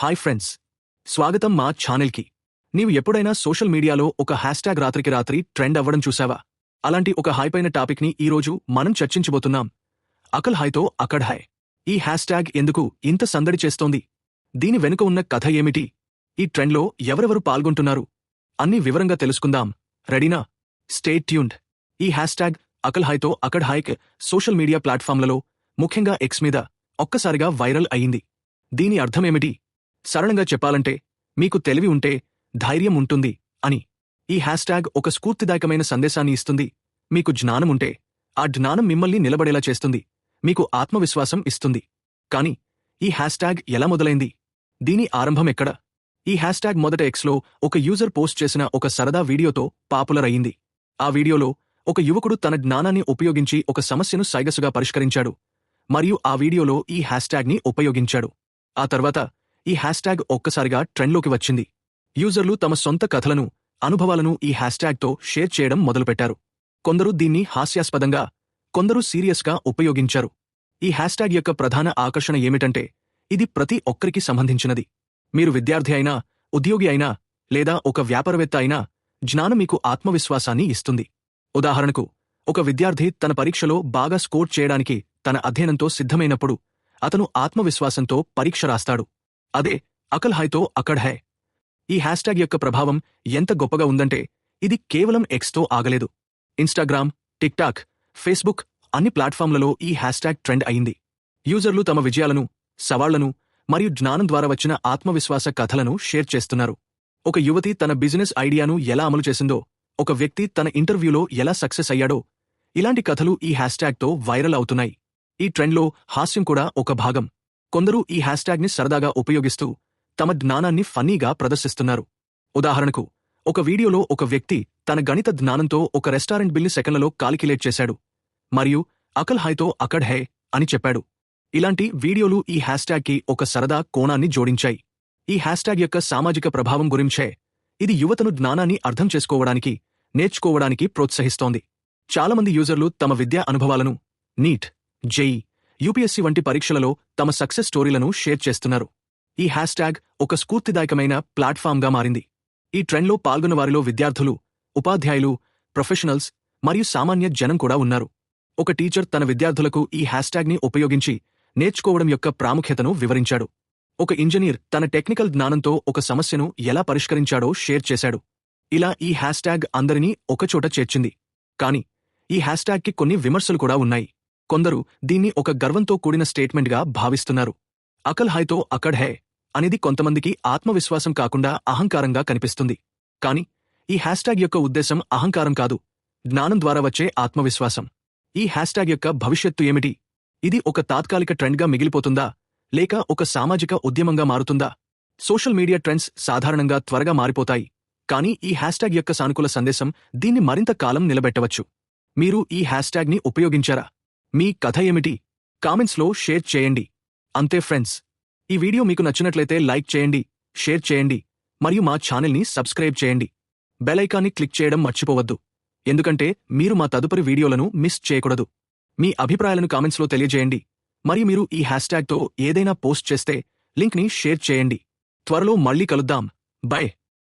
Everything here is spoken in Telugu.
Hi friends. స్వాగతం మా ఛానల్కి. నీవు ఎప్పుడైనా సోషల్ మీడియాలో ఒక హ్యాష్ట్యాగ్ రాత్రికి రాత్రి ట్రెండ్ అవ్వడం చూసావా? అలాంటి ఒక హైపైన టాపిక్ని ఈరోజు మనం చర్చించబోతున్నాం. అకల్ హాయ్తో అకడ్ హాయ్ ఈ హ్యాష్ట్యాగ్ ఎందుకు ఇంత సందడి చేస్తోంది? దీని వెనుక ఉన్న కథ ఏమిటి? ఈ ట్రెండ్లో ఎవరెవరు పాల్గొంటున్నారు? అన్ని వివరంగా తెలుసుకుందాం. రెడీనా? Stay tuned. ఈ హ్యాష్ట్యాగ్ అకల్ హాయ్తో అకడ్ హాయ్క్ సోషల్ మీడియా ప్లాట్ఫామ్లలో ముఖ్యంగా ఎక్స్ మీద ఒక్కసారిగా వైరల్ అయింది. దీని అర్థమేమిటి సరళంగా చెప్పాలంటే మీకు తెలివి ఉంటే ధైర్యం ఉంటుంది అని. ఈ హ్యాష్ట్యాగ్ ఒక స్ఫూర్తిదాయకమైన సందేశాన్ని ఇస్తుంది. మీకు జ్ఞానం ఉంటే ఆ జ్ఞానం మిమ్మల్ని నిలబడేలా చేస్తుంది. మీకు ఆత్మవిశ్వాసం ఇస్తుంది. కాని ఈ హ్యాష్ట్యాగ్ ఎలా మొదలైంది? దీని ఆరంభం ఎక్కడ? ఈ హ్యాష్ట్యాగ్ మొదట ఎక్స్లో ఒక యూజర్ పోస్ట్ చేసిన ఒక సరదా వీడియోతో పాపులర్ అయింది. ఆ వీడియోలో ఒక యువకుడు తన జ్ఞానాన్ని ఉపయోగించి ఒక సమస్యను సైగసుగా పరిష్కరించాడు. మరియు ఆ వీడియోలో ఈ హ్యాష్ట్యాగ్ని ఉపయోగించాడు. ఆ తర్వాత ఈ హ్యాష్ట్యాగ్ ఒక్కసారిగా ట్రెండ్లోకి వచ్చింది. యూజర్లు తమ సొంత కథలను అనుభవాలను ఈ హ్యాష్ట్యాగ్తో షేర్ చేయడం మొదలుపెట్టారు. కొందరు దీన్ని హాస్యాస్పదంగా కొందరు సీరియస్గా ఉపయోగించారు. ఈ హ్యాష్ట్యాగ్ యొక్క ప్రధాన ఆకర్షణ ఏమిటంటే ఇది ప్రతి ఒక్కరికి సంబంధించినది. మీరు విద్యార్థి అయినా ఉద్యోగి అయినా లేదా ఒక వ్యాపారవేత్త అయినా జ్ఞానం మీకు ఆత్మవిశ్వాసాన్ని ఇస్తుంది. ఉదాహరణకు ఒక విద్యార్థి తన పరీక్షలో బాగా స్కోర్ చేయడానికి తన అధ్యయనంతో సిద్ధమైనప్పుడు అతను ఆత్మవిశ్వాసంతో పరీక్ష రాస్తాడు. అదే అకల్ హాయ్తో అకడ్ హై. ఈ హ్యాష్ట్యాగ్ యొక్క ప్రభావం ఎంత గొప్పగా ఉందంటే ఇది కేవలం ఎక్స్తో ఆగలేదు. ఇన్స్టాగ్రామ్ టిక్టాక్ ఫేస్బుక్ అన్ని ప్లాట్ఫామ్లలో ఈ హ్యాష్ట్యాగ్ ట్రెండ్ అయింది. యూజర్లు తమ విజయాలను సవాళ్ళను మరియు జ్ఞానం ద్వారా వచ్చిన ఆత్మవిశ్వాస కథలను షేర్ చేస్తున్నారు. ఒక యువతి తన బిజినెస్ ఐడియాను ఎలా అమలు చేసిందో ఒక వ్యక్తి తన ఇంటర్వ్యూలో ఎలా సక్సెస్ అయ్యాడో ఇలాంటి కథలు ఈ హ్యాష్ట్యాగ్తో వైరల్ అవుతున్నాయి. ఈ ట్రెండ్లో హాస్యం కూడా ఒక భాగం. కొందరు ఈ హ్యాష్ట్యాగ్ని సరదాగా ఉపయోగిస్తూ తమ జ్ఞానాన్ని ఫన్నీగా ప్రదర్శిస్తున్నారు. ఉదాహరణకు ఒక వీడియోలో ఒక వ్యక్తి తన గణిత జ్ఞానంతో ఒక రెస్టారెంట్ బిల్ని సెకన్లలో కాలిక్యులేట్ చేశాడు. మరియు అకల్ హాయ్తో అకడ్ హే అని చెప్పాడు. ఇలాంటి వీడియోలు ఈ హ్యాష్ట్యాగ్కి ఒక సరదా కోణాన్ని జోడించాయి. ఈ హ్యాష్ట్యాగ్ యొక్క సామాజిక ప్రభావం గురించే ఇది యువతను జ్ఞానాన్ని అర్థం చేసుకోవడానికి నేర్చుకోవడానికి ప్రోత్సహిస్తోంది. చాలామంది యూజర్లు తమ విద్యా అనుభవాలను నీట్ జెఈ యూపీఎస్సీ వంటి పరీక్షలలో తమ సక్సెస్ స్టోరీలను షేర్ చేస్తున్నారు. ఈ హ్యాష్ట్యాగ్ ఒక స్ఫూర్తిదాయకమైన ప్లాట్ఫామ్గా మారింది. ఈ ట్రెండ్లో పాల్గొన్న వారిలో విద్యార్థులు ఉపాధ్యాయులు ప్రొఫెషనల్స్ మరియు సామాన్య జనం కూడా ఉన్నారు. ఒక టీచర్ తన విద్యార్థులకు ఈ హ్యాష్ట్యాగ్ని ఉపయోగించి నేర్చుకోవడం యొక్క ప్రాముఖ్యతను వివరించాడు. ఒక ఇంజనీర్ తన టెక్నికల్ జ్ఞానంతో ఒక సమస్యను ఎలా పరిష్కరించాడో షేర్ చేశాడు. ఇలా ఈ హ్యాష్ట్యాగ్ అందరినీ ఒకచోట చేర్చింది. కాని ఈ హ్యాష్ట్యాగ్కి కొన్ని విమర్శలు కూడా ఉన్నాయి. కొందరు దీన్ని ఒక గర్వంతో కూడిన స్టేట్మెంట్గా భావిస్తున్నారు. అకల్ హాయ్తో అకడ్ హే అనేది కొంతమందికి ఆత్మవిశ్వాసం కాకుండా అహంకారంగా కనిపిస్తుంది. కాని ఈ హ్యాష్ట్యాగ్ యొక్క ఉద్దేశం అహంకారం కాదు జ్ఞానం ద్వారా వచ్చే ఆత్మవిశ్వాసం. ఈ హ్యాష్ట్యాగ్ యొక్క భవిష్యత్తు ఏమిటి? ఇది ఒక తాత్కాలిక ట్రెండ్గా మిగిలిపోతుందా? లేక ఒక సామాజిక ఉద్యమంగా మారుతుందా? సోషల్ మీడియా ట్రెండ్స్ సాధారణంగా త్వరగా మారిపోతాయి. కానీ ఈ హ్యాష్ట్యాగ్ యొక్క సానుకూల సందేశం దీన్ని మరింత కాలం నిలబెట్టవచ్చు. మీరు ఈ హ్యాష్ట్యాగ్ని ఉపయోగించారా? మీ కథ ఏమిటి? కామెంట్స్లో షేర్ చేయండి. అంతే ఫ్రెండ్స్. ఈ వీడియో మీకు నచ్చినట్లయితే లైక్ చేయండి షేర్ చేయండి మరియు మా ఛానల్ని సబ్స్క్రైబ్ చేయండి. బెలైకాన్ని క్లిక్ చేయడం మర్చిపోవద్దు. ఎందుకంటే మీరు మా తదుపరి వీడియోలను మిస్ చేయకూడదు. మీ అభిప్రాయాలను కామెంట్స్లో తెలియజేయండి మరియు మీరు ఈ హ్యాష్ట్యాగ్తో ఏదైనా పోస్ట్ చేస్తే లింక్ని షేర్ చేయండి. త్వరలో మళ్ళీ కలుద్దాం. బై.